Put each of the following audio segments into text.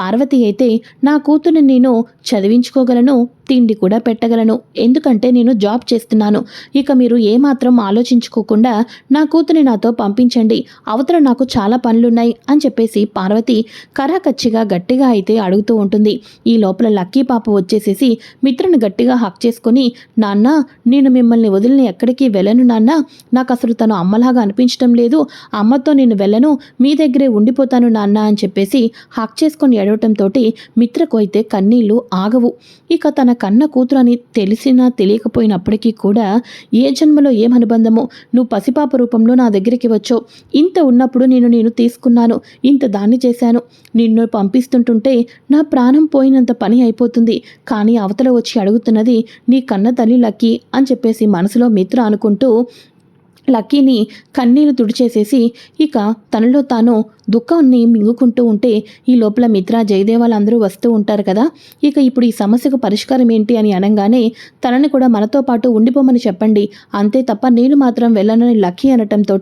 పార్వతి అయితే నా కూతురు నేను చదివించుకోగలను తిండి కూడా పెట్టగలను. ఎందుకంటే నేను జాబ్ చేస్తున్నాను. ఇక మీరు ఏమాత్రం ఆలోచించుకోకుండా నా కూతురిని నాతో పంపించండి. అవతల నాకు చాలా పనులున్నాయి అని చెప్పేసి పార్వతి కరాకచ్చిగా గట్టిగా అయితే అడుగుతూ ఉంటుంది. ఈ లోపల లక్కీ పాప వచ్చేసేసి మిత్రుని గట్టిగా హక్ చేసుకొని నాన్న నేను మిమ్మల్ని వదిలిని ఎక్కడికి వెళ్ళను నాన్న. నాకు అసలు తను అమ్మలాగా అనిపించడం లేదు. అమ్మతో నేను వెళ్ళను. మీ దగ్గరే ఉండిపోతాను నాన్న అని చెప్పేసి హక్ చేసుకొని ఏడవటంతో మిత్రకు అయితే కన్నీళ్ళు ఆగవు. ఇక తన కన్న కూతురు అని తెలిసినా తెలియకపోయినప్పటికీ కూడా ఏ జన్మలో ఏం అనుబంధమో నువ్వు పసిపాప రూపంలో నా దగ్గరికి వచ్చావు. ఇంత ఉన్నప్పుడు నేను నేను తీసుకున్నాను. ఇంత దాన్ని చేశాను. నిన్ను పంపిస్తుంటుంటే నా ప్రాణం పోయినంత పని అయిపోతుంది. కానీ అవతల వచ్చి అడుగుతున్నది నీ కన్న తల్లి లక్కీ అని చెప్పేసి మనసులో మిత్ర అనుకుంటూ లక్కీని కన్నీళ్ళు తుడిచేసేసి ఇక తనలో తాను దుఃఖాన్ని మింగుకుంటూ ఉంటే ఈ లోపల మిత్ర జయదేవాలందరూ వస్తూ ఉంటారు కదా. ఇక ఇప్పుడు ఈ సమస్యకు పరిష్కారం ఏంటి అని అనగానే తనని కూడా మనతో పాటు ఉండిపోమని చెప్పండి. అంతే తప్ప నేను మాత్రం వెళ్ళనని లక్కీ అనటంతో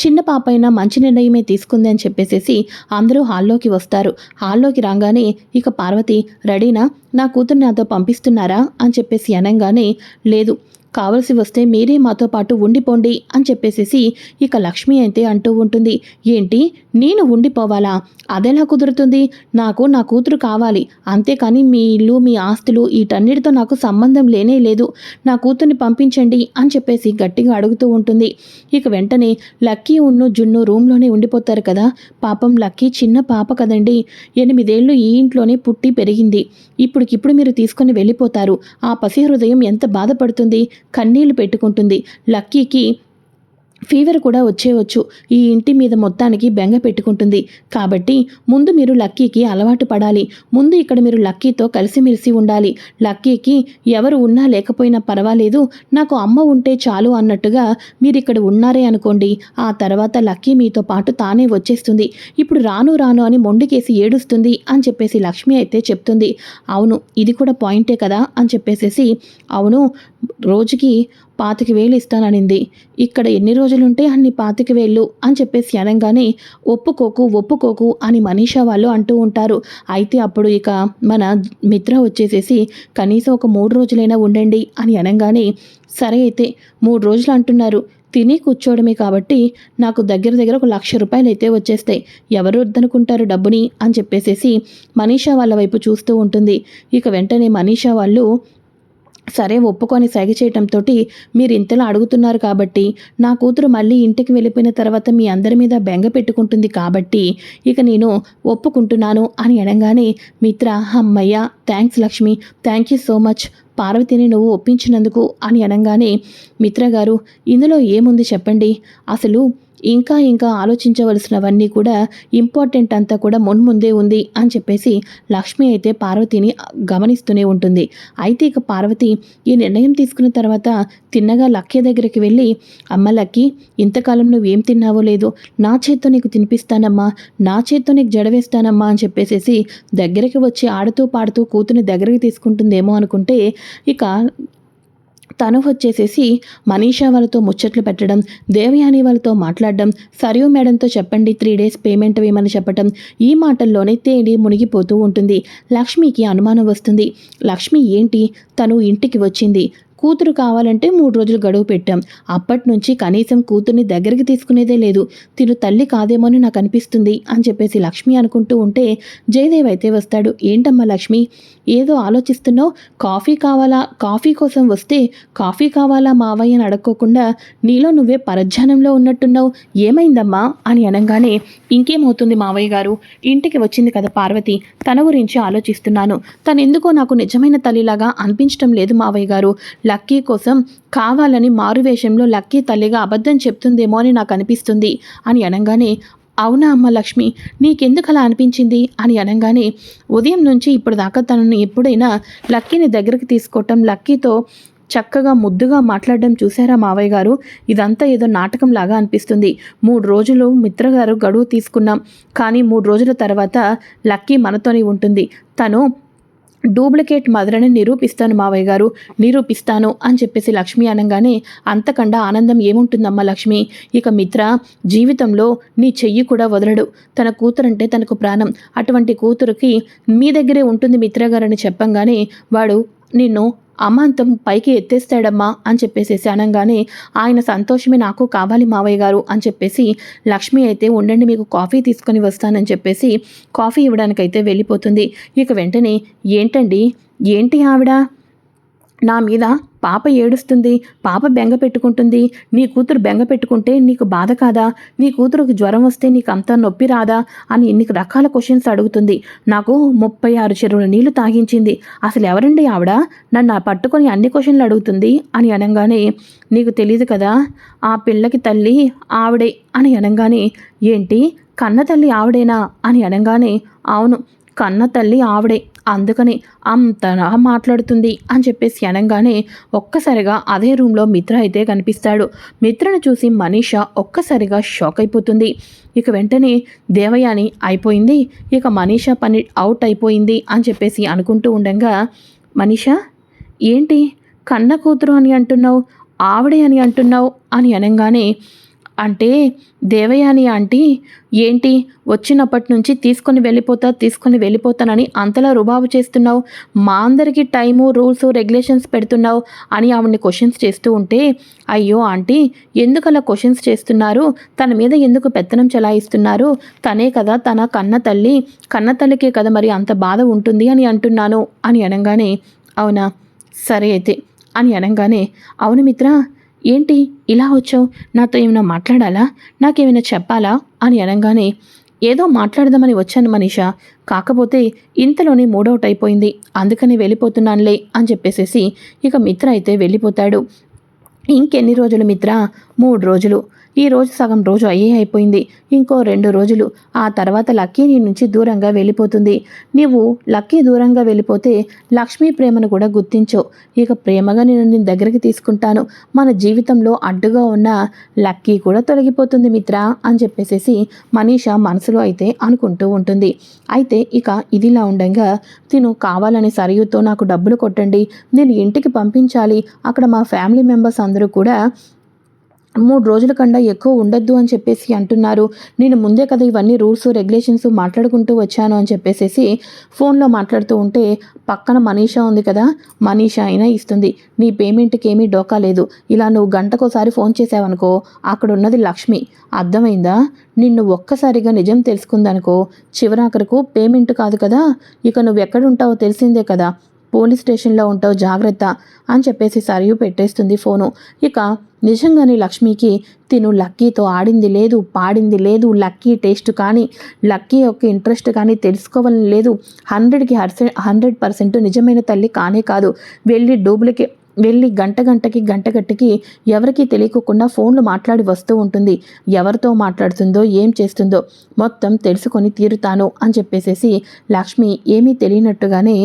చిన్న పాపైనా మంచి నిర్ణయమే తీసుకుంది అని చెప్పేసేసి అందరూ హాల్లోకి వస్తారు. హాల్లోకి రాగానే ఇక పార్వతి రెడీనా? నా కూతురు నాతో పంపిస్తున్నారా? అని చెప్పేసి అనగానే లేదు. కావలసి వస్తే మీరే మాతో పాటు ఉండిపోండి అని చెప్పేసేసి ఇక లక్ష్మి అయితే అంటూ ఉంటుంది. ఏంటి? నేను ఉండిపోవాలా? అదెలా కుదురుతుంది? నాకు నా కూతురు కావాలి. అంతేకాని మీ ఇల్లు మీ ఆస్తులు వీటన్నిటితో నాకు సంబంధం లేనే లేదు. నా కూతుర్ని పంపించండి అని చెప్పేసి గట్టిగా అడుగుతూ ఉంటుంది. ఇక వెంటనే లక్కీ ఉన్ను జున్ను రూమ్లోనే ఉండిపోతారు కదా? పాపం లక్కీ చిన్న పాప కదండి. ఎనిమిదేళ్ళు ఈ ఇంట్లోనే పుట్టి పెరిగింది. ఇప్పటికిప్పుడు మీరు తీసుకొని వెళ్ళిపోతారు. ఆ పసి హృదయం ఎంత బాధపడుతుంది? కన్నీళ్ళు పెట్టుకుంటుంది. లక్కీకి ఫీవర్ కూడా వచ్చేవచ్చు. ఈ ఇంటి మీద మొత్తానికి బెంగ పెట్టుకుంటుంది. కాబట్టి ముందు మీరు లక్కీకి అలవాటు పడాలి. ముందు ఇక్కడ మీరు లక్కీతో కలిసిమెలిసి ఉండాలి. లక్కీకి ఎవరు ఉన్నా లేకపోయినా పర్వాలేదు. నాకు అమ్మ ఉంటే చాలు అన్నట్టుగా మీరు ఇక్కడ ఉన్నారే అనుకోండి. ఆ తర్వాత లక్కీ మీతో పాటు తానే వచ్చేస్తుంది. ఇప్పుడు రాను రాను అని మొండికేసి ఏడుస్తుంది అని చెప్పేసి లక్ష్మి అయితే చెప్తుంది. అవును ఇది కూడా పాయింటే కదా అని చెప్పేసేసి అవును రోజుకి పాతిక వేలు ఇస్తాననింది. ఇక్కడ ఎన్ని రోజులుంటే అన్ని పాతిక వేళ్ళు అని చెప్పేసి అనగానే ఒప్పుకోకు ఒప్పుకోకు అని మనీషా వాళ్ళు అంటూ ఉంటారు. అయితే అప్పుడు ఇక మన మిత్ర వచ్చేసేసి కనీసం ఒక మూడు రోజులైనా ఉండండి అని అనగానే సరే అయితే మూడు రోజులు అంటున్నారు. తిని కూర్చోవడమే కాబట్టి నాకు దగ్గర దగ్గర ఒక లక్ష రూపాయలు అయితే వచ్చేస్తాయి. ఎవరు వద్దనుకుంటారు డబ్బుని? అని చెప్పేసేసి మనీషా వాళ్ళ వైపు చూస్తూ ఉంటుంది. ఇక వెంటనే మనీషా వాళ్ళు సరే ఒప్పుకొని సైగ చేయటంతో మీరు ఇంతలా అడుగుతున్నారు కాబట్టి నా కూతురు మళ్ళీ ఇంటికి వెళ్ళిపోయిన తర్వాత మీ అందరి మీద బెంగ పెట్టుకుంటుంది కాబట్టి ఇక నేను ఒప్పుకుంటున్నాను అని అనగానే మిత్ర అమ్మయ్య thanks Lakshmi thank you so much పార్వతిని నువ్వు ఒప్పించినందుకు అని అనగానే మిత్ర గారు ఇందులో ఏముంది చెప్పండి? అసలు ఇంకా ఇంకా ఆలోచించవలసినవన్నీ కూడా ఇంపార్టెంట్ అంతా కూడా మున్ముందే ఉంది అని చెప్పేసి లక్ష్మి అయితే పార్వతిని గమనిస్తూనే ఉంటుంది. అయితే ఇక పార్వతి ఈ నిర్ణయం తీసుకున్న తర్వాత తిన్నగా లక్కీ దగ్గరికి వెళ్ళి అమ్మ లక్కి ఇంతకాలం నువ్వేం తిన్నావో లేదు. నా చేత్తో నీకు తినిపిస్తానమ్మా. నా చేత్తో నీకు జడవేస్తానమ్మా అని చెప్పేసేసి దగ్గరికి వచ్చి ఆడుతూ పాడుతూ కూతుని దగ్గరికి తీసుకుంటుందేమో అనుకుంటే ఇక తను వచ్చేసేసి మనీషా వాళ్ళతో ముచ్చట్లు పెట్టడం దేవయాని వాళ్ళతో మాట్లాడడం సరియు మేడంతో చెప్పండి త్రీ డేస్ పేమెంట్ వేయమని చెప్పడం ఈ మాటల్లోనే తేడి మునిగిపోతూ ఉంటుంది. లక్ష్మికి అనుమానం వస్తుంది. లక్ష్మి ఏంటి? తను ఇంటికి వచ్చింది. కూతురు కావాలంటే మూడు రోజులు గడువు పెట్టాం. అప్పటి నుంచి కనీసం కూతుర్ని దగ్గరికి తీసుకునేదే లేదు. తిను తల్లి కాదేమో అని నాకు అనిపిస్తుంది అని చెప్పేసి లక్ష్మి అనుకుంటూ ఉంటే జయదేవ్ అయితే వస్తాడు. ఏంటమ్మా లక్ష్మి? ఏదో ఆలోచిస్తున్నావు? కాఫీ కావాలా? కాఫీ కోసం వస్తే కాఫీ కావాలా మావయ్య అని అడక్కోకుండా నీలో నువ్వే పరధ్యానంలో ఉన్నట్టున్నావు. ఏమైందమ్మా? అని అనగానే ఇంకేమవుతుంది మావయ్య గారు? ఇంటికి వచ్చింది కదా పార్వతి. తన గురించి ఆలోచిస్తున్నాను. తను ఎందుకో నాకు నిజమైన తల్లిలాగా అనిపించడం లేదు మావయ్య గారు. లక్కీ కోసం కావాలని మారువేషంలో లక్కీ తల్లిగా అబద్ధం చెప్తుందేమో అని నాకు అనిపిస్తుంది అని అనగానే అవునా అమ్మ లక్ష్మి నీకెందుకు అలా అనిపించింది? అని అనగానే ఉదయం నుంచి ఇప్పుడు దాకా తనను ఎప్పుడైనా లక్కీని దగ్గరికి తీసుకోవటం లక్కీతో చక్కగా ముద్దుగా మాట్లాడడం చూసారా మావయ్య గారు? ఇదంతా ఏదో నాటకం లాగా అనిపిస్తుంది. మూడు రోజులు మిత్రగారు గడువు తీసుకున్నాం. కానీ మూడు రోజుల తర్వాత లక్కీ మనతోనే ఉంటుంది. తను డూప్లికేట్ మదరని నిరూపిస్తాను మావయ్య గారు. నిరూపిస్తాను అని చెప్పేసి లక్ష్మి అనగానే అంతకండా ఆనందం ఏముంటుందమ్మా లక్ష్మి? ఇక మిత్ర జీవితంలో నీ చెయ్యి కూడా వదలడు. తన కూతురంటే తనకు ప్రాణం. అటువంటి కూతురుకి మీ దగ్గరే ఉంటుంది మిత్ర గారని చెప్పంగానే వాడు నిన్ను అమాంతం పైకి ఎత్తేస్తాడమ్మా అని చెప్పేసేసి అనగానే ఆయన సంతోషమే నాకు కావాలి మావయ్య గారు అని చెప్పేసి లక్ష్మి అయితే ఉండండి మీకు కాఫీ తీసుకొని వస్తానని చెప్పేసి కాఫీ ఇవ్వడానికైతే వెళ్ళిపోతుంది. ఇక వెంటనే ఏంటండి? ఏంటి ఆవిడ? నా మీద పాప ఏడుస్తుంది పాప బెంగ పెట్టుకుంటుంది నీ కూతురు బెంగ పెట్టుకుంటే నీకు బాధ కాదా నీ కూతురుకు జ్వరం వస్తే నీకు అంత నొప్పి రాదా అని ఎన్ని రకాల క్వశ్చన్స్ అడుగుతుంది. నాకు ముప్పై ఆరు చెరువుల నీళ్ళు తాగించింది. అసలు ఎవరండి ఆవిడ? నన్ను పట్టుకొని అన్ని క్వశ్చన్లు అడుగుతుంది అని అనగానే నీకు తెలియదు కదా ఆ పిల్లకి తల్లి ఆవిడే అని అనగానే ఏంటి? కన్న తల్లి ఆవిడేనా? అని అనగానే అవును కన్న తల్లి ఆవిడే. అందుకని అంతలా మాట్లాడుతుంది అని చెప్పేసి అనగానే ఒక్కసారిగా అదే రూమ్లో మిత్ర అయితే కనిపిస్తాడు. మిత్రను చూసి మనీష ఒక్కసారిగా షాక్ అయిపోతుంది. ఇక వెంటనే దేవయాని అయిపోయింది. ఇక మనీష పని అవుట్ అయిపోయింది అని చెప్పేసి అనుకుంటూ ఉండగా మనీష ఏంటి కన్న కూతురు అని అంటున్నావు? ఆవిడే అని అంటున్నావు? అని అనగానే అంటే దేవయాని ఆంటీ ఏంటి వచ్చినప్పటి నుంచి తీసుకొని వెళ్ళిపోతా తీసుకొని వెళ్ళిపోతానని అంతలా రుబాబు చేస్తున్నావు? మా అందరికీ టైము రూల్స్ రెగ్యులేషన్స్ పెడుతున్నావు? అని ఆవిడని క్వశ్చన్స్ చేస్తూ ఉంటే అయ్యో ఆంటీ ఎందుకు అలా క్వశ్చన్స్ చేస్తున్నారు? తన మీద ఎందుకు పెత్తనం చెలాయిస్తున్నారు? తనే కదా తన కన్న తల్లి. కన్న తల్లికే కదా మరి అంత బాధ ఉంటుంది అని అంటున్నాను అని అనగానే అవునా? సరే అయితే అని అనగానే అవును మిత్ర ఏంటి? ఇలా వచ్చావు? నాతో ఏమైనా మాట్లాడాలా? నాకేమైనా చెప్పాలా? అని అనగానే ఏదో మాట్లాడదామని వచ్చాను మనీష. కాకపోతే ఇంతలోనే మూడౌట్ అయిపోయింది. అందుకని వెళ్ళిపోతున్నానులే అని చెప్పేసేసి ఇక మిత్ర అయితే వెళ్ళిపోతాడు. ఇంకెన్ని రోజులు మిత్ర? మూడు రోజులు. ఈ రోజు సగం రోజు అయ్యే అయిపోయింది. ఇంకో రెండు రోజులు. ఆ తర్వాత లక్కీ నీ నుంచి దూరంగా వెళ్ళిపోతుంది. నీవు లక్కీ దూరంగా వెళ్ళిపోతే లక్ష్మీ ప్రేమను కూడా గుర్తించవు ఇక ప్రేమగా నేను నీ దగ్గరికి తీసుకుంటాను. మన జీవితంలో అడ్డుగా ఉన్న లక్కీ కూడా తొలగిపోతుంది మిత్ర అని చెప్పేసేసి మనీష మనసులో అయితే అనుకుంటూ ఉంటుంది. అయితే ఇక ఇదిలా ఉండగా తిను కావాలని సరియుతో నాకు డబ్బులు కొట్టండి. నేను ఇంటికి పంపించాలి. అక్కడ మా ఫ్యామిలీ మెంబర్స్ అందరూ కూడా మూడు రోజుల కన్నా ఎక్కువ ఉండొద్దు అని చెప్పేసి అంటున్నారు. నేను ముందే కదా ఇవన్నీ రూల్స్ రెగ్యులేషన్స్ మాట్లాడుకుంటూ వచ్చాను అని చెప్పేసి ఫోన్లో మాట్లాడుతూ ఉంటే పక్కన మనీషా ఉంది కదా మనీషా అయినా ఇస్తుంది. నీ పేమెంట్కి ఏమీ డోకా లేదు. ఇలా నువ్వు గంటకోసారి ఫోన్ చేసావనుకో అక్కడ ఉన్నది లక్ష్మి. అర్థమైందా? నిన్ను ఒక్కసారిగా నిజం తెలుసుకుందనుకో చివరాఖరకు పేమెంట్ కాదు కదా. ఇక నువ్వు ఎక్కడుంటావో తెలిసిందే కదా. పోలీస్ స్టేషన్లో ఉంటావు జాగ్రత్త అని చెప్పేసి సరియు పెట్టేస్తుంది ఫోను. ఇక నిజంగానే లక్ష్మికి తిను లక్కీతో ఆడింది లేదు పాడింది లేదు లక్కీ టేస్ట్ కానీ లక్కీ యొక్క ఇంట్రెస్ట్ కానీ తెలుసుకోవాలని లేదు. హండ్రెడ్కి హండ్రెడ్ పర్సెంట్ నిజమైన తల్లి కానే కాదు. వెళ్ళి డూప్లికేట్ వెళ్ళి గంట గంటకి గంట గంటకి ఎవరికీ తెలియకుండా ఫోన్లు మాట్లాడి వస్తూ ఉంటుంది. ఎవరితో మాట్లాడుతుందో ఏం చేస్తుందో మొత్తం తెలుసుకొని తీరుతాను అని చెప్పేసేసి లక్ష్మి ఏమీ తెలియనట్టుగానే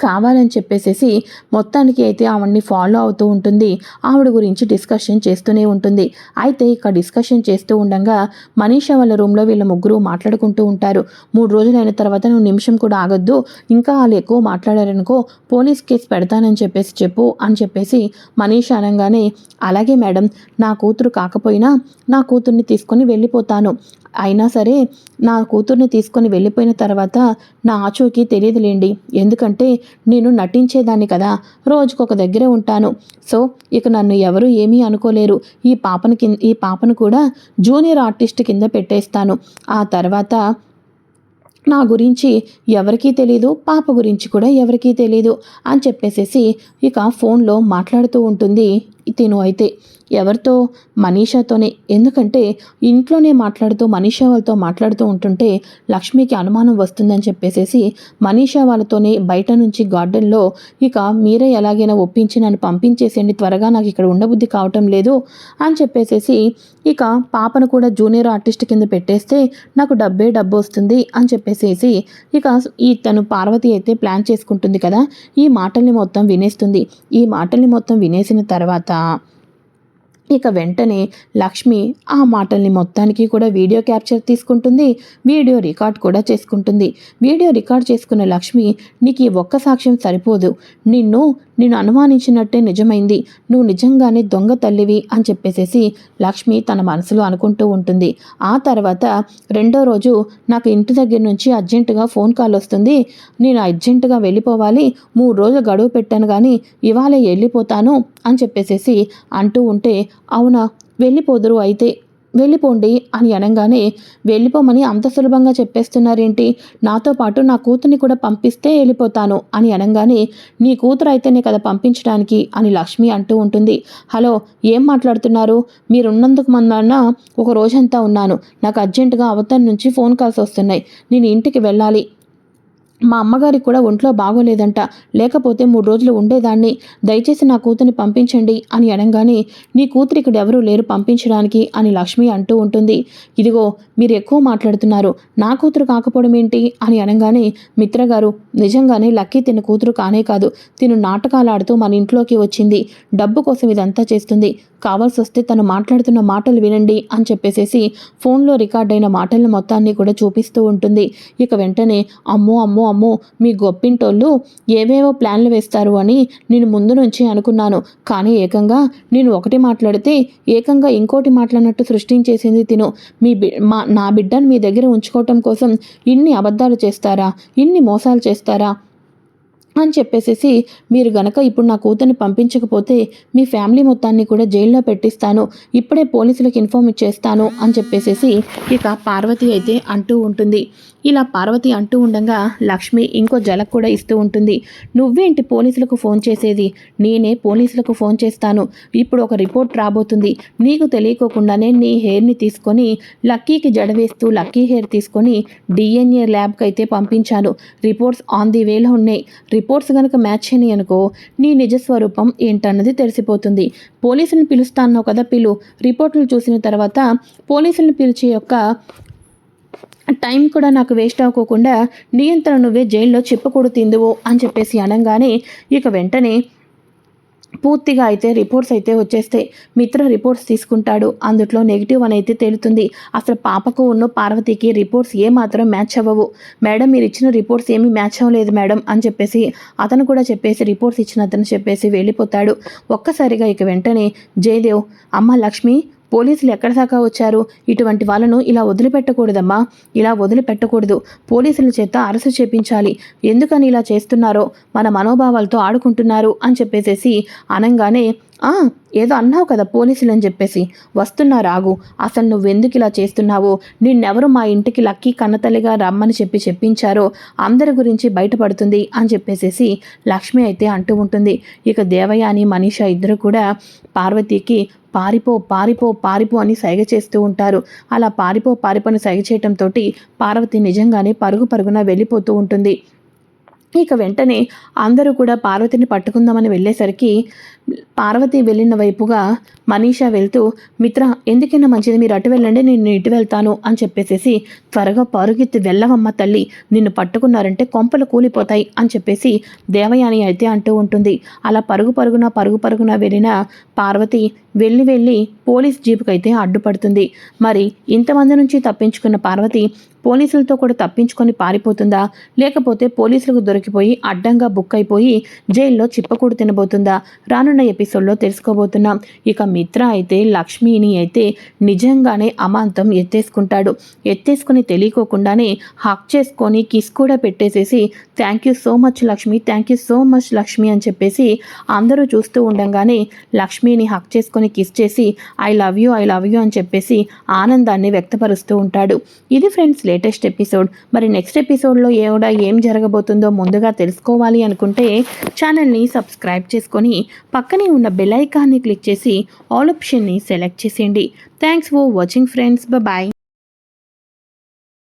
కావాలని చెప్పేసేసి మొత్తానికి అయితే ఆవిడ్ని ఫాలో అవుతూ ఉంటుంది. ఆవిడ గురించి డిస్కషన్ చేస్తూనే ఉంటుంది. అయితే ఇక డిస్కషన్ చేస్తూ ఉండగా మనీషా వాళ్ళ రూమ్లో వీళ్ళ ముగ్గురు మాట్లాడుకుంటూ ఉంటారు. మూడు రోజులైన తర్వాత నువ్వు నిమిషం కూడా ఆగొద్దు. ఇంకా వాళ్ళు ఎక్కువ మాట్లాడారనుకో పోలీస్ కేసు పెడతానని చెప్పేసి చెప్పు అని చెప్పేసి మనీష అనగానే అలాగే మేడం నా కూతురు కాకపోయినా నా కూతుర్ని తీసుకొని వెళ్ళిపోతాను. అయినా సరే నా కూతుర్ని తీసుకొని వెళ్ళిపోయిన తర్వాత నా ఆచూకీ తెలియదులేండి. ఎందుకంటే నేను నటించేదాన్ని కదా. రోజుకొక దగ్గర ఉంటాను. సో ఇక నన్ను ఎవరు ఏమీ అనుకోలేరు. ఈ పాపను కింద ఈ పాపను కూడా జూనియర్ ఆర్టిస్ట్ కింద పెట్టేస్తాను. ఆ తర్వాత నా గురించి ఎవరికీ తెలీదు పాప గురించి కూడా ఎవరికీ తెలీదు అని చెప్పేసేసి ఇక ఫోన్లో మాట్లాడుతూ ఉంటుంది. తిను అయితే ఎవరితో? మనీషాతోనే. ఎందుకంటే ఇంట్లోనే మాట్లాడుతూ మనీషా వాళ్ళతో మాట్లాడుతూ ఉంటుంటే లక్ష్మికి అనుమానం వస్తుందని చెప్పేసేసి మనీషా వాళ్ళతోనే బయట నుంచి గార్డెన్లో ఇక మీరే ఎలాగైనా ఒప్పించి నన్ను పంపించేసేయండి త్వరగా నాకు ఇక్కడ ఉండబుద్ధి కావటం లేదు అని చెప్పేసేసి ఇక పాపను కూడా జూనియర్ ఆర్టిస్ట్ కింద పెట్టేస్తే నాకు డబ్బే డబ్బు వస్తుంది అని చెప్పేసేసి ఇక ఈ తను పార్వతి అయితే ప్లాన్ చేసుకుంటుంది కదా ఈ మాటల్ని మొత్తం వినేస్తుంది. ఈ మాటల్ని మొత్తం వినేసిన తర్వాత ఇక వెంటనే లక్ష్మి ఆ మాటల్ని మొత్తానికి కూడా వీడియో క్యాప్చర్ తీసుకుంటుంది. వీడియో రికార్డ్ కూడా చేసుకుంటుంది. వీడియో రికార్డ్ చేసుకున్న లక్ష్మి నీకు ఈ ఒక్క సాక్ష్యం సరిపోదు. నిన్ను నేను అనుమానించినట్టే నిజమైంది. నువ్వు నిజంగానే దొంగ తల్లివి అని చెప్పేసేసి లక్ష్మి తన మనసులో అనుకుంటూ ఉంటుంది. ఆ తర్వాత రెండో రోజు నాకు ఇంటి దగ్గర నుంచి అర్జెంటుగా ఫోన్ కాల్ వస్తుంది. నేను అర్జెంటుగా వెళ్ళిపోవాలి. మూడు రోజులు గడువు పెట్టాను కానీ ఇవాళ వెళ్ళిపోతాను అని చెప్పేసేసి అంటూ ఉంటే అవునా? వెళ్ళిపోదురు అయితే. వెళ్ళిపోండి అని అనగానే వెళ్ళిపోమని అంత సులభంగా చెప్పేస్తున్నారేంటి? నాతో పాటు నా కూతుర్ని కూడా పంపిస్తే వెళ్ళిపోతాను అని అనగానే నీ కూతురు అయితేనే కదా పంపించడానికి అని లక్ష్మి అంటూ ఉంటుంది. హలో ఏం మాట్లాడుతున్నారు? మీరున్నందుకు మొన్న ఒక రోజంతా ఉన్నాను. నాకు అర్జెంటుగా అవతల నుంచి ఫోన్ కాల్స్ వస్తున్నాయి. నేను ఇంటికి వెళ్ళాలి. మా అమ్మగారికి కూడా ఒంట్లో బాగోలేదంట. లేకపోతే మూడు రోజులు ఉండేదాన్ని. దయచేసి నా కూతుర్ని పంపించండి అని అనగానే నీ కూతురు ఇక్కడ ఎవరూ లేరు పంపించడానికి అని లక్ష్మి అంటూ ఉంటుంది. ఇదిగో మీరు ఎక్కువ మాట్లాడుతున్నారు. నా కూతురు కాకపోవడం ఏంటి? అని అనగానే మిత్రగారు నిజంగానే లక్కీ తిన కూతురు కానే కాదు. తిను నాటకాలు ఆడుతూ మన ఇంట్లోకి వచ్చింది. డబ్బు కోసం ఇదంతా చేస్తుంది. కావాల్సి వస్తే తను మాట్లాడుతున్న మాటలు వినండి అని చెప్పేసేసి ఫోన్లో రికార్డ్ అయిన మాటల మొత్తాన్ని కూడా చూపిస్తూ ఉంటుంది. ఇక వెంటనే అమ్మో అమ్మో అమ్మో మీ గొప్పింటోళ్ళు ఏవేవో ప్లాన్లు వేస్తారు అని నేను ముందు నుంచి అనుకున్నాను. కానీ ఏకంగా నేను ఒకటి మాట్లాడితే ఏకంగా ఇంకోటి మాట్లాడినట్టు సృష్టించేసింది తిను. మీ బి మా నా బిడ్డను మీ దగ్గర ఉంచుకోవటం కోసం ఇన్ని అబద్ధాలు చేస్తారా? ఇన్ని మోసాలు చేస్తారా? అని చెప్పేసేసి మీరు గనక ఇప్పుడు నా కూతుర్ని పంపించకపోతే మీ ఫ్యామిలీ మొత్తాన్ని కూడా జైల్లో పెట్టిస్తాను. ఇప్పుడే పోలీసులకు ఇన్ఫార్మ్ ఇచ్చేస్తాను అని చెప్పేసేసి ఇక పార్వతి అయితే అంటూ ఉంటుంది. ఇలా పార్వతి అంటూ ఉండగా లక్ష్మి ఇంకో జలక్ కూడా ఇస్తూ ఉంటుంది. నువ్వేంటి పోలీసులకు ఫోన్ చేసేది? నేనే పోలీసులకు ఫోన్ చేస్తాను. ఇప్పుడు ఒక రిపోర్ట్ రాబోతుంది. నీకు తెలియకోకుండానే నీ హెయిర్ని తీసుకొని లక్కీకి జడవేస్తూ లక్కీ హెయిర్ తీసుకొని డిఎన్ఏ ల్యాబ్కి అయితే పంపించాను. రిపోర్ట్స్ ఆన్ ది వేలో ఉన్నాయి. రిపోర్ట్స్ కనుక మ్యాచ్ అయినాయి అనుకో నీ నిజస్వరూపం ఏంటన్నది తెలిసిపోతుంది. పోలీసులను పిలుస్తాను కదా పిలు. రిపోర్టులు చూసిన తర్వాత పోలీసులను పిలిచే యొక్క టైం కూడా నాకు వేస్ట్ అవ్వకోకుండా నియంత్రణ నువ్వే జైల్లో చెప్పకూడదు తిందువు అని చెప్పేసి అనగానే ఇక వెంటనే పూర్తిగా అయితే రిపోర్ట్స్ అయితే వచ్చేస్తాయి మిత్ర రిపోర్ట్స్ తీసుకుంటాడు. అందులో నెగిటివ్ అని అయితే తేలుతుంది. అసలు పాపకు ఉన్న పార్వతికి రిపోర్ట్స్ ఏమాత్రం మ్యాచ్ అవ్వవు. మేడం మీరు ఇచ్చిన రిపోర్ట్స్ ఏమీ మ్యాచ్ అవ్వలేదు మేడం అని చెప్పేసి అతను కూడా చెప్పేసి రిపోర్ట్స్ ఇచ్చిన అతను చెప్పేసి వెళ్ళిపోతాడు. ఒక్కసారిగా ఇక వెంటనే జయదేవ్ అమ్మ లక్ష్మి పోలీసులు ఎక్కడ దాకా వచ్చారు? ఇటువంటి వాళ్ళను ఇలా వదిలిపెట్టకూడదమ్మా. ఇలా వదిలిపెట్టకూడదు. పోలీసుల చేత అరసు చేపించాలి. ఎందుకని ఇలా చేస్తున్నారో? మన మనోభావాలతో ఆడుకుంటున్నారు అని చెప్పేసేసి అనగానే ఏదో అన్నావు కదా పోలీసులు అని చెప్పేసి. వస్తున్నా రాగు అసలు నువ్వెందుకు ఇలా చేస్తున్నావో? నిన్నెవరు మా ఇంటికి లక్కీ కన్నతల్లిగా రమ్మని చెప్పి చెప్పించారో అందరి గురించి బయటపడుతుంది అని చెప్పేసేసి లక్ష్మి అయితే అంటూ ఉంటుంది. ఇక దేవయ్య అని మనీష ఇద్దరు కూడా పార్వతికి పారిపో పారిపో పారిపో అని సైగ చేస్తూ ఉంటారు. అలా పారిపో పారిపోని సైగ చేయటంతో పార్వతి నిజంగానే పరుగు పరుగున వెళ్ళిపోతూ ఉంటుంది. ఇక వెంటనే అందరూ కూడా పార్వతిని పట్టుకుందామని వెళ్ళేసరికి పార్వతి వెళ్ళిన వైపుగా మనీషా వెళ్తూ మిత్ర ఎందుకైనా మంచిది మీరు అటు వెళ్ళండి నేను ఇటు వెళ్తాను అని చెప్పేసేసి త్వరగా పరుగెత్తి వెళ్ళవమ్మ తల్లి నిన్ను పట్టుకున్నారంటే కొంపలు కూలిపోతాయి అని చెప్పేసి దేవయాని అయితే అంటూ ఉంటుంది. అలా పరుగు పరుగున పరుగు పరుగున వెళ్ళిన పార్వతి వెళ్ళి వెళ్ళి పోలీస్ జీపుకైతే అడ్డుపడుతుంది. మరి ఇంతమంది నుంచి తప్పించుకున్న పార్వతి పోలీసులతో కూడా తప్పించుకొని పారిపోతుందా? లేకపోతే పోలీసులకు దొరికిపోయి అడ్డంగా బుక్ అయిపోయి జైల్లో చిప్పకూడు తినబోతుందా? రానున్న ఎపిసోడ్లో తెలుసుకోబోతున్నాం. ఇక మిత్ర అయితే లక్ష్మిని అయితే నిజంగానే అమాంతం ఎత్తేసుకుంటాడు. ఎత్తేసుకుని తెలియకోకుండానే హక్ చేసుకొని కిస్ కూడా పెట్టేసేసి thank you so much Lakshmi. Thank you so much Lakshmi అని చెప్పేసి అందరూ చూస్తూ ఉండంగానే లక్ష్మిని హక్ చేసుకొని కిస్ చేసి I love you I love you అని చెప్పేసి ఆనందాన్ని వ్యక్తపరుస్తూ ఉంటాడు. ఇది ఫ్రెండ్స్ లేటెస్ట్ ఎపిసోడ్. మరి నెక్స్ట్ ఎపిసోడ్లో ఏడా ఏం జరగబోతుందో ముందుగా తెలుసుకోవాలి అనుకుంటే ఛానల్ని సబ్స్క్రైబ్ చేసుకొని పక్కనే ఉన్న బెల్ ఐకాన్ని క్లిక్ చేసి ఆల్ ఆప్షన్ని సెలెక్ట్ చేసేయండి. Thanks for watching friends. Bye